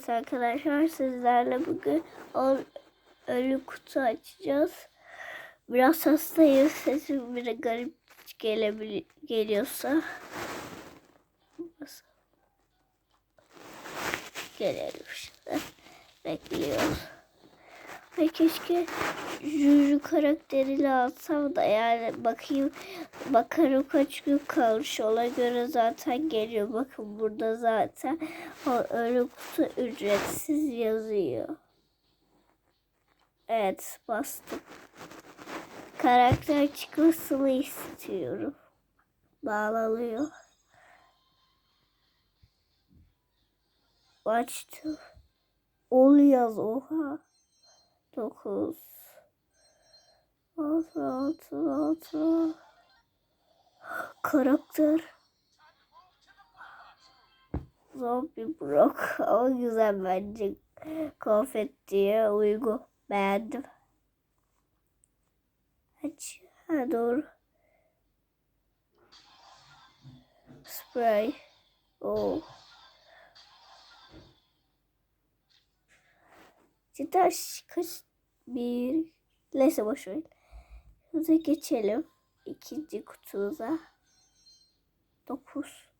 Evet arkadaşlar sizlerle bugün o ölü kutu açacağız. Biraz hastayım sesim bir garip gelebil geliyorsa. Gelelim işte. Bekliyoruz. Ve keşke Juju karakteriyle alsam da yani bakayım bakarım kaç gün kalmış ona göre zaten geliyor. Bakın burada zaten o ölü kutu ücretsiz yazıyor. Evet bastım. Karakter çıkmasını istiyorum. Bağlanıyor. Açtım. Ol yaz oha. 9 6 6 6 Karakter. Zombie Brock ama güzel bence. Konfet diye uygun beğendim. Aç. Ha doğru. Spray. Oh Cidden kaç bir neyse boş ver. Hızlı geçelim ikinci kutumuza. Dokuz.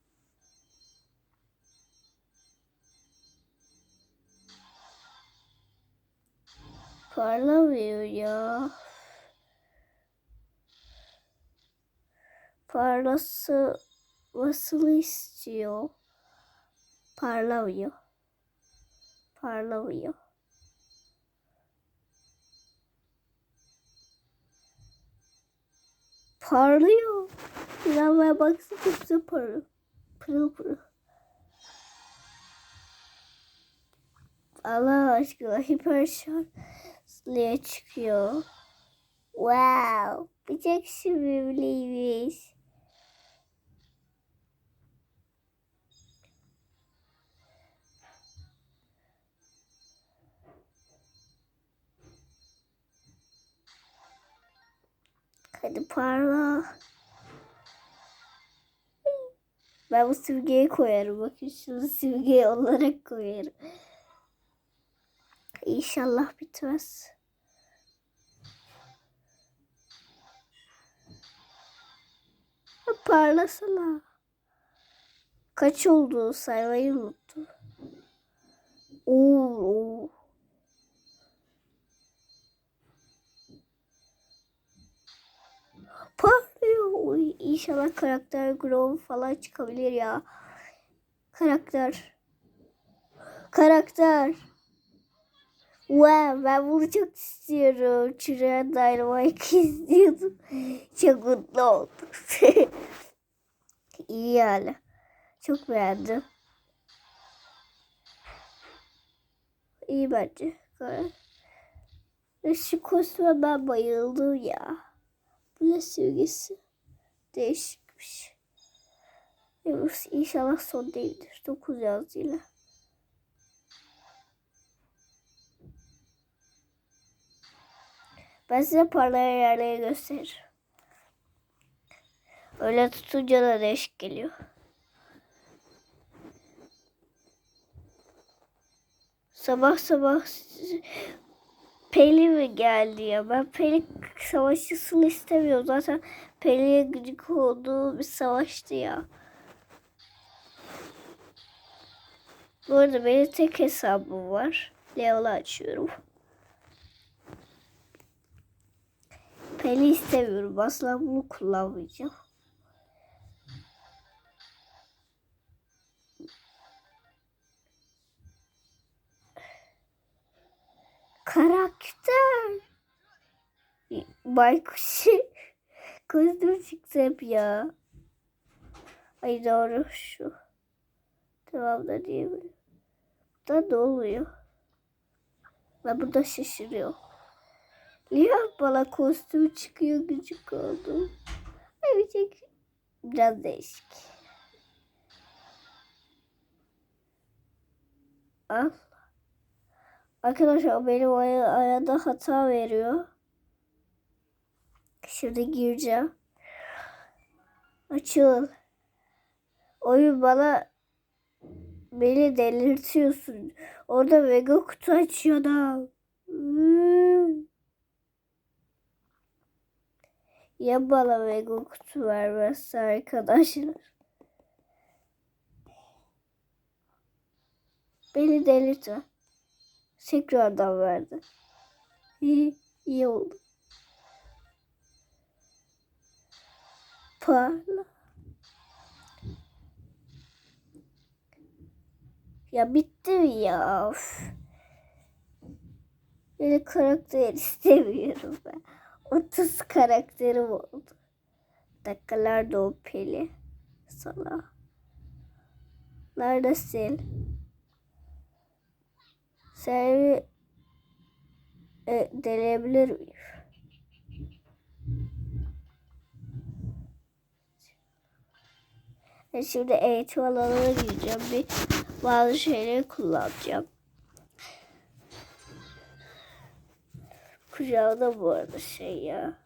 Parlamıyor ya. Parlası nasıl istiyor? Parlamıyor. Parlamıyor. Parlıyor. İnanmaya baksana hepsi parlıyor. Pırıl pırıl. Allah aşkına hiper şanslıya çıkıyor. Wow. Bir tek Hadi parla. Ben bu simgeyi koyarım. Bakın şunu simgeyi olarak koyarım. İnşallah bitmez. Parlasana. Kaç oldu saymayı unuttum. Oo, oo. İnşallah karakter grow falan çıkabilir ya. Karakter. Karakter. Wow, ben bunu çok istiyorum. Çürüyen Dynamite izliyordum. Çok mutlu oldum. İyi yani. Çok beğendim. İyi bence. Şu kostüme ben bayıldım ya. Bu ne sevgisi? Değişikmiş. Yunus inşallah son değildir. 9 yazıyla. Ben size parlayan yerleri gösteririm. Öyle tutunca da değişik geliyor. Sabah sabah Peli mi geldi ya? Ben Peli savaşçısını istemiyorum. Zaten Peli'ye gıcık olduğu bir savaştı ya. Bu arada benim tek hesabım var. Leo'lu açıyorum. Peli istemiyorum. Asla bunu kullanmayacağım. Karakter. Baykuş. Kostüm çıktı hep ya. Ay doğru şu. Tamam da diyebilirim. Da ne oluyor? Ben burada şaşırıyor. Niye bana kostüm çıkıyor gıcık oldu. Ay bir tek biraz değişik. Al. Arkadaşlar benim aya ayada hata veriyor. Şimdi gireceğim. Açıl. Oyun bana Beni delirtiyorsun. Orada mega kutu açıyor da. Hmm. Ya bana mega kutu vermezse arkadaşlar. Beni delirtme. Tekrardan verdi. İyi, iyi oldu. Parla. Ya bitti ya? Of. Karakter istemiyorum ben. 30 karakterim oldu. Dakikalar da o peli. Sana. Neredesin? Seni e, deneyebilir miyim? Şimdi eğitim alanına gireceğim. Bir bazı şeyleri kullanacağım. Kucağında bu arada şey ya.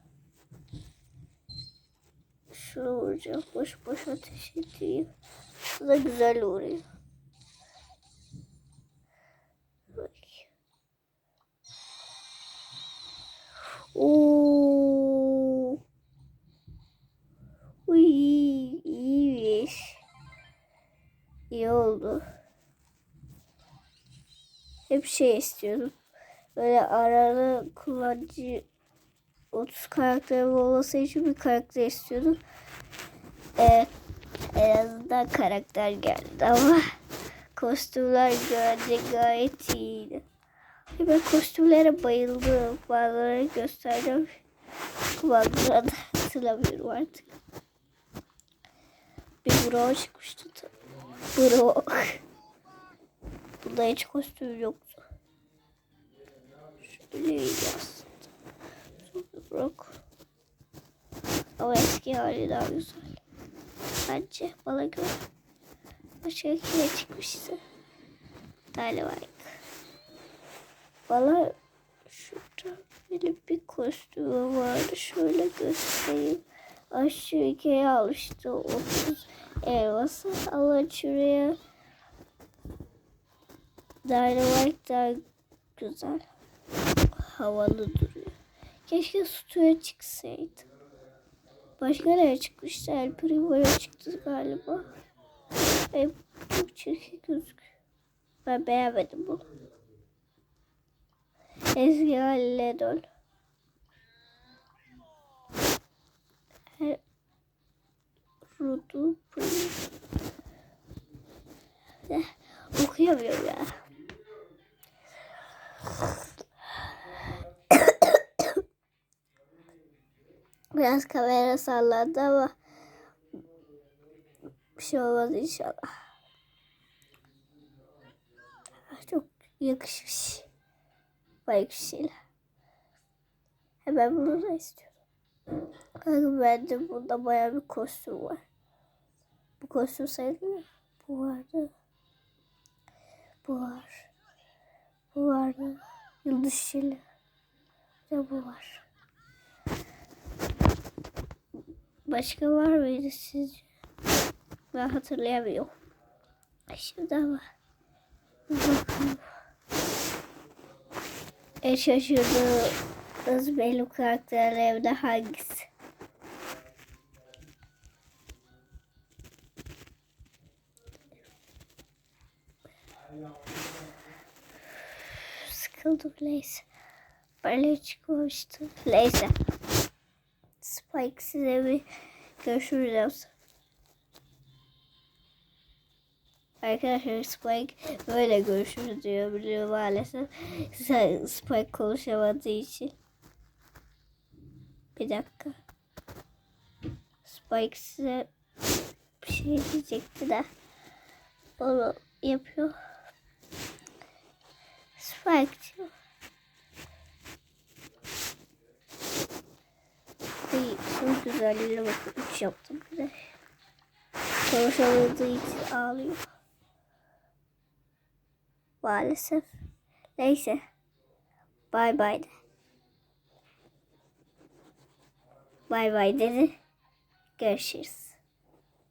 Şunu vuracağım. Boş boş ateş edeyim. Bu da güzel vuruyor. Bak. Oo. Uy, iyiymiş. İyi oldu. Hep şey istiyordum. Böyle aralı kullanıcı 30 karakterim olması için bir karakter istiyordum. Ee, en azından karakter geldi ama kostümler görünce gayet iyiydi. Ben kostümlere bayıldım. Bazılarını göstereceğim. Bazılarını hatırlamıyorum artık. Bir bro çıkmıştı. Bro. Bunda hiç kostüm yoktu. Şöyle aslında. Brock. Ama eski hali daha güzel. Bence bana göre. Başka kime çıkmıştı. Dynamite. Bana şurada benim bir kostümü vardı. Şöyle göstereyim. Aşağı ülkeye almıştı 30 elması. Ama şuraya Dynamite daha güzel. Havalı duruyor. Keşke suya çıksaydı. Başka nereye çıkmıştı? El Primo'ya çıktı galiba. Ve çok çirkin gözüküyor. Ben beğenmedim bunu. Eski haline dön. Her Rudu Okuyamıyorum ya. Biraz kamera sallandı ama bir şey olmaz inşallah. Çok yakışmış. Bayağı şeyler. Hemen bunu da istiyorum. Kanka bende bunda bayağı bir kostüm var. Bu kostüm sayılmıyor. Bu vardı. Bu var. Bu vardı. Yıldız şili. De bu var. Başka var mıydı sizce? Ben hatırlayamıyorum. Şimdi ama bakalım. En şaşırdığınız benim karakterlerimde hangisi? Sıkıldım neyse. Böyle çıkmamıştım. Neyse. Spike size bir görüşürüz. Arkadaşlar Spike böyle görüşürüz diyor biliyor maalesef. Spike konuşamadığı için. Bir dakika. Spike size bir şey diyecekti de onu yapıyor. Spike. Ay, şunun güzelliğine bakın. Üç yaptım bir de. Konuşamadığı için ağlıyor. Maalesef. Neyse. Bay bay de. Bay bay dedi. Görüşürüz.